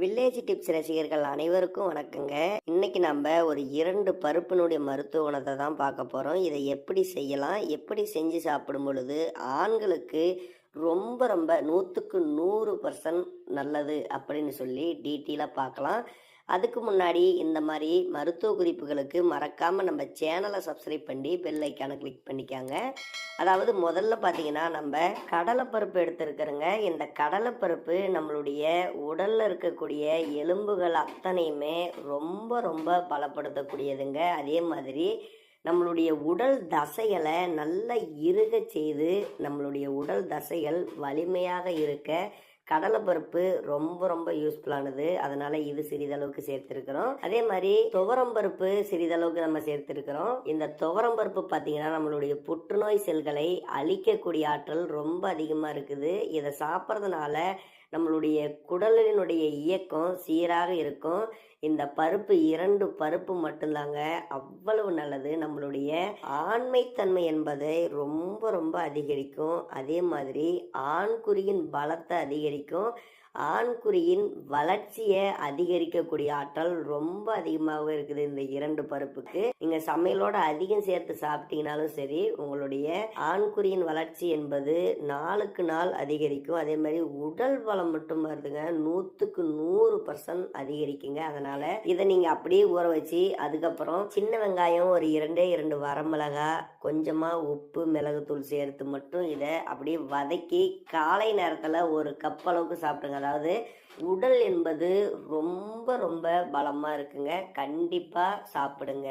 Village tips ரசிகர்கள் அனைவருக்கும் வணக்கங்க. இன்னைக்கு நம்ம ஒரு இரண்டு பருப்பினுடைய மருத்துவ குணத்தை தான் பார்க்க போகிறோம் இதை எப்படி செய்யலாம்? எப்படி செஞ்சு சாப்பிடும் பொழுது ஆண்களுக்கு ரொம்ப ரொம்ப நூற்றுக்கு நூறு பர்சன்ட் நல்லது அப்படின்னு சொல்லி டீட்டெயிலாக பார்க்கலாம். அதுக்கு முன்னாடி இந்த மாதிரி மருத்துவ குறிப்புகளுக்கு மறக்காமல் நம்ம சேனலை சப்ஸ்கிரைப் பண்ணி பெல் ஐக்கானை கிளிக் பண்ணிக்காங்க. அதாவது முதல்ல பார்த்தீங்கன்னா நம்ம கடலைப்பருப்பு எடுத்துருக்கிறோங்க. இந்த கடலைப்பருப்பு நம்மளுடைய உடலில் இருக்கக்கூடிய எலும்புகள் அத்தனையுமே ரொம்ப ரொம்ப பலப்படுத்தக்கூடியதுங்க. அதே மாதிரி நம்மளுடைய உடல் தசைகளை நல்லா இறுக செய்து நம்மளுடைய உடல் தசைகள் வலிமையாக இருக்க கடலைப்பருப்பு ரொம்ப ரொம்ப யூஸ்ஃபுல்லானது அதனால இது சிறிதளவுக்கு சேர்த்திருக்கிறோம். அதே மாதிரி துவரம்பருப்பு சிறிதளவுக்கு நம்ம சேர்த்திருக்கிறோம். இந்த துவரம்பருப்பு பார்த்தீங்கன்னா நம்மளுடைய புற்றுநோய் செல்களை அழிக்கக்கூடிய ஆற்றல் ரொம்ப அதிகமாக இருக்குது. இதை சாப்பிட்றதுனால நம்மளுடைய குடலினுடைய இயக்கம் சீராக இருக்கும். இந்த பருப்பு இரண்டு பருப்பு மட்டும்தாங்க அவ்வளவு நல்லது. நம்மளுடைய ஆண்மைத்தன்மை என்பதை ரொம்ப ரொம்ப அதிகரிக்கும். அதே மாதிரி ஆண்குறியின் பலத்தை அதிகரிக்கும். ஆண்குறியின் வளர்ச்சியை அதிகரிக்கக்கூடிய ஆற்றல் ரொம்ப அதிகமாக இருக்குது இந்த இரண்டு பருப்புக்கு. நீங்க சமையலோட அதிகம் சேர்த்து சாப்பிட்டீங்கனாலும் சரி உங்களுடைய ஆண்குறியின் வளர்ச்சி என்பது நாளுக்கு நாள் அதிகரிக்கும். அதே மாதிரி உடல் பலம் மட்டும் வருதுங்க. நூத்துக்கு நூறு பர்சன்ட் அதிகரிக்குங்க. அதனால இதை நீங்க அப்படியே ஊற வச்சு அதுக்கப்புறம் சின்ன வெங்காயம் ஒரு இரண்டே இரண்டு வரமிளகாய் கொஞ்சமாக உப்பு மிளகுத்தூள் சேர்த்து மட்டும் இதை அப்படியே வதக்கி காலை நேரத்தில் ஒரு கப் அளவுக்கு சாப்பிடுங்க. அதாவது உடல் என்பது ரொம்ப ரொம்ப பலமாக இருக்குங்க. கண்டிப்பாக சாப்பிடுங்க.